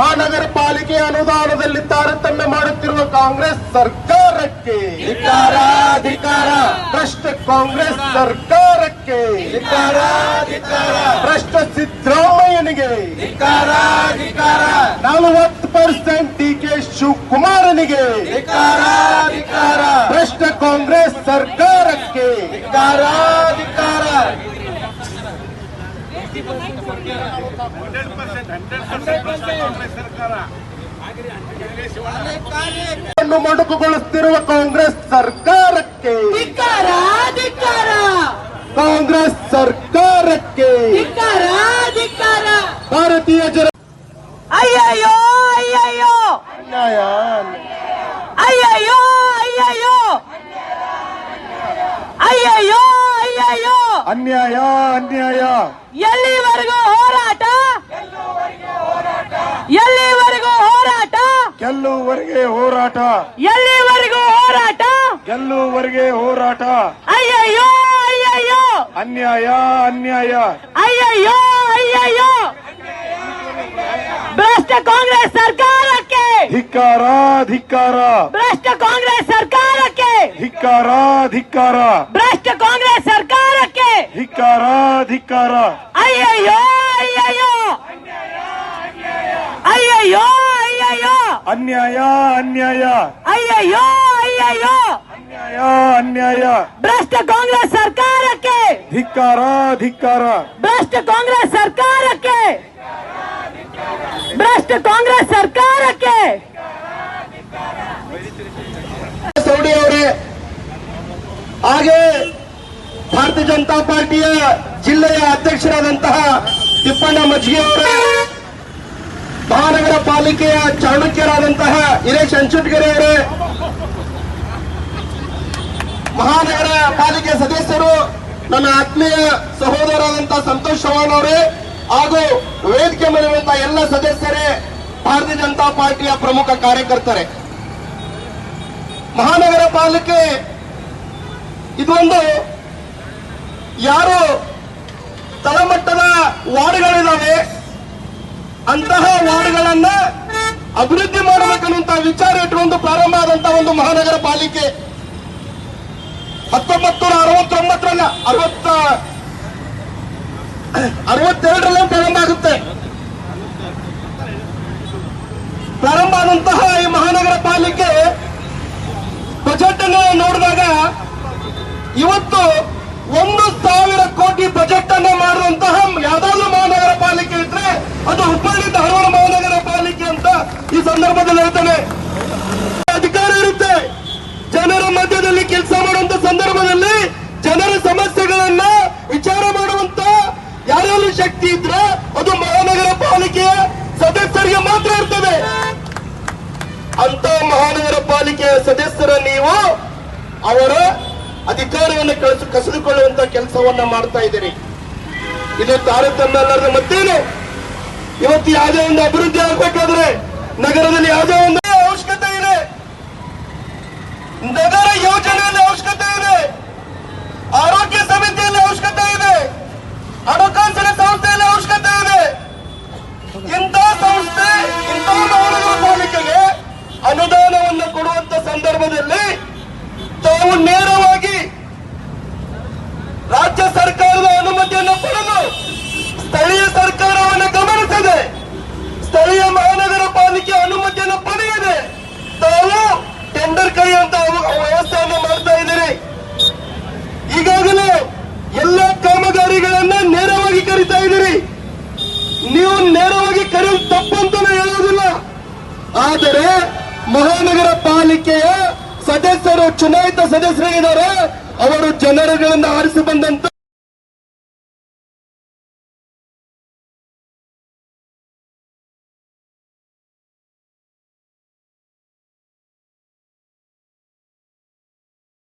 ಮಹಾನಗರ ಪಾಲಿಕೆ ಅನುದಾನದಲ್ಲಿ ತಾರತಮ್ಯ ಮಾಡುತ್ತಿರುವ ಕಾಂಗ್ರೆಸ್ ಸರ್ಕಾರಕ್ಕೆ. ಧಿಕಾರ ಭ್ರಷ್ಟ ಕಾಂಗ್ರೆಸ್ ಸರ್ಕಾರಕ್ಕೆ. ಭ್ರಷ್ಟ ಸಿದ್ದರಾಮಯ್ಯನಿಗೆ. ನಲವತ್ತು ಪರ್ಸೆಂಟ್ ಡಿ ಕೆ ಶಿವಕುಮಾರನಿಗೆ. ಭ್ರಷ್ಟ ಕಾಂಗ್ರೆಸ್ ಸರ್ಕಾರಕ್ಕೆ ಧಿಕ್ಕಾರ ಧಿಕ್ಕಾರ ನ್ನು ಮೊಟಕುಗೊಳಿಸುತ್ತಿರುವ ಕಾಂಗ್ರೆಸ್ ಸರ್ಕಾರಕ್ಕೆ. ಕಾಂಗ್ರೆಸ್ ಸರ್ಕಾರಕ್ಕೆ. ಭಾರತೀಯ ಜನ ಅಯ್ಯಯ್ಯೋ ಅಯ್ಯಯ್ಯೋ. ಅನ್ಯಾಯ ಅಯ್ಯಯ್ಯೋ ಅಯ್ಯಯ್ಯೋ ಅಯ್ಯಯ್ಯೋ ಅಯ್ಯಯ್ಯೋ ಅನ್ಯಾಯ ಅನ್ಯಾಯ. ಎಲ್ಲಿವರೆಗೂ ಹೋರಾಟ? ಎಲ್ಲಿವರೆಗೂ ಹೋರಾಟ? ಗೆಲ್ಲುವರೆಗೆ ಹೋರಾಟ. ಎಲ್ಲಿವರೆಗೂ ಹೋರಾಟ? ಗೆಲ್ಲುವರೆಗೆ ಹೋರಾಟ. ಅಯ್ಯಯ್ಯೋ ಅಯ್ಯಯ್ಯೋ. ಅನ್ಯಾಯ ಅನ್ಯಾಯ. ಅಯ್ಯಯ್ಯೋ ಅಯ್ಯಯ್ಯೋ. ಭ್ರಷ್ಟ ಕಾಂಗ್ರೆಸ್ ಸರ್ಕಾರಕ್ಕೆ. ಧಿಕ್ಕಾರ ಧಿಕ್ಕಾರ. ಭ್ರಷ್ಟ ಕಾಂಗ್ರೆಸ್ ಸರ್ಕಾರಕ್ಕೆ. ಧಿಕ್ಕಾರ ಧಿಕ್ಕಾರ. ಭ್ರಷ್ಟ ಕಾಂಗ್ರೆಸ್ ಸರ್ಕಾರಕ್ಕೆ. ಧಿಕ್ಕಾರ ಅಯ್ಯಯ್ಯೋ ಅಯ್ಯಯ್ಯೋ. ಅಯ್ಯಯ್ಯೋ ಅಯ್ಯಯ್ಯೋ. ಅನ್ಯಾಯ ಅನ್ಯಾಯ. ಅಯ್ಯಯ್ಯೋ ಅಯ್ಯಯ್ಯೋ. ಅನ್ಯಾಯ ಅನ್ಯಾಯ. ಭ್ರಷ್ಟ ಕಾಂಗ್ರೆಸ್ ಸರ್ಕಾರಕ್ಕೆ. ಧಿಕ್ಕಾರ ಧಿಕ್ಕಾರ. ಭ್ರಷ್ಟ ಕಾಂಗ್ರೆಸ್ ಸರ್ಕಾರಕ್ಕೆ. ಭ್ರಷ್ಟ ಕಾಂಗ್ರೆಸ್ ಸರ್ಕಾರಕ್ಕೆ. ಸೌಡಿ ಅವರೇ ಹಾಗೆ ಭಾರತೀಯ ಜನತಾ ಪಾರ್ಟಿಯ ಜಿಲ್ಲೆಯ ಅಧ್ಯಕ್ಷರಾದಂತಹ ತಿಪ್ಪಣ್ಣ ಮಜ್ಜಿಗೆಯವರ ಅವರೇ, ಮಹಾನಗರ ಪಾಲಿಕೆಯ ಚಾಣಕ್ಯರಾದಂತಹ ಹಿರೇಶ್ ಅಂಚುಟ್ಗೆರೆ ಮಹಾನಗರ ಪಾಲಿಕೆ ಸದಸ್ಯರು, ನನ್ನ ಆತ್ಮೀಯ ಸಹೋದರಾದಂತಹ ಸಂತೋಷ್ ಚವಾಣ್ ಅವರೇ ಹಾಗೂ ವೇದಿಕೆ ಮೇಲಿರುವಂತಹ ಎಲ್ಲ ಸದಸ್ಯರೇ ಭಾರತೀಯ ಜನತಾ ಪಾರ್ಟಿಯ ಪ್ರಮುಖ ಕಾರ್ಯಕರ್ತರೇ. ಮಹಾನಗರ ಪಾಲಿಕೆ ಇದೊಂದು ಯಾರು ತಳಮಟ್ಟದ ವಾರ್ಡ್ಗಳಿದ್ದಾವೆ ಅಂತಹ ವಾರ್ಡ್ಗಳನ್ನ ಅಭಿವೃದ್ಧಿ ಮಾಡಬೇಕನ್ನುವಂತಹ ವಿಚಾರ ಇಟ್ಟುಕೊಂಡು ಪ್ರಾರಂಭ ಆದಂತಹ ಒಂದು ಮಹಾನಗರ ಪಾಲಿಕೆ. ಹತ್ತೊಂಬತ್ತು ನೂರ ಅರವತ್ತೊಂಬತ್ತರಲ್ಲ ಅರವತ್ತ, ಅರವತ್ತೆರಡರಲ್ಲಿ ಪ್ರಾರಂಭ ಆಗುತ್ತೆ. ಪ್ರಾರಂಭ ಆದಂತಹ ಈ ಮಹಾನಗರ ಪಾಲಿಕೆ ಬಜೆಟ್ ಅನ್ನು ನೋಡಿದಾಗ ಇವತ್ತು ಒಂದು ಸಾವಿರ ಕೋಟಿ ಬಜೆಟ್ ಅನ್ನು ಮಾಡುವಂತಹ ಯಾವ್ದಾದ್ರು ಮಹಾನಗರ ಪಾಲಿಕೆ ಇದ್ರೆ ಅದು ಹುಬ್ಬಳ್ಳಿ ಧಾರವಾಡ ಮಹಾನಗರ ಪಾಲಿಕೆ ಅಂತ ಈ ಸಂದರ್ಭದಲ್ಲಿ ಹೇಳ್ತೇನೆ. ಅಧಿಕಾರ ಇರುತ್ತೆ. ಜನರ ಮಧ್ಯದಲ್ಲಿ ಕೆಲಸ ಮಾಡುವಂತ ಸಂದರ್ಭದಲ್ಲಿ ಜನರ ಸಮಸ್ಯೆಗಳನ್ನ ವಿಚಾರ ಮಾಡುವಂತ ಯಾರಲ್ಲಿ ಶಕ್ತಿ ಇದ್ರೆ ಅದು ಮಹಾನಗರ ಪಾಲಿಕೆಯ ಸದಸ್ಯರಿಗೆ ಮಾತ್ರ ಇರ್ತದೆ. ಅಂತ ಮಹಾನಗರ ಪಾಲಿಕೆಯ ಸದಸ್ಯರ ನೀವು ಅವರ ಅಧಿಕಾರವನ್ನು ಕಳಿಸಿ, ಕಸಿದುಕೊಳ್ಳುವಂತ ಕೆಲಸವನ್ನ ಮಾಡ್ತಾ ಇದ್ದೀರಿ. ಇದು ತಾರತಮ್ಯ ಅಲ್ಲದೆ ಮತ್ತೇನು? ಇವತ್ತು ಯಾವುದೇ ಒಂದು ಅಭಿವೃದ್ಧಿ ಆಗ್ಬೇಕಾದ್ರೆ ನಗರದಲ್ಲಿ ಯಾವುದೇ ಒಂದು ಆದರೆ ಮಹಾನಗರ ಪಾಲಿಕೆಯ ಸದಸ್ಯರು ಚುನಾಯಿತ ಸದಸ್ಯರಿದ್ದಾರೆ. ಅವರು ಜನರುಗಳಿಂದ ಆರಿಸಿ ಬಂದಂತ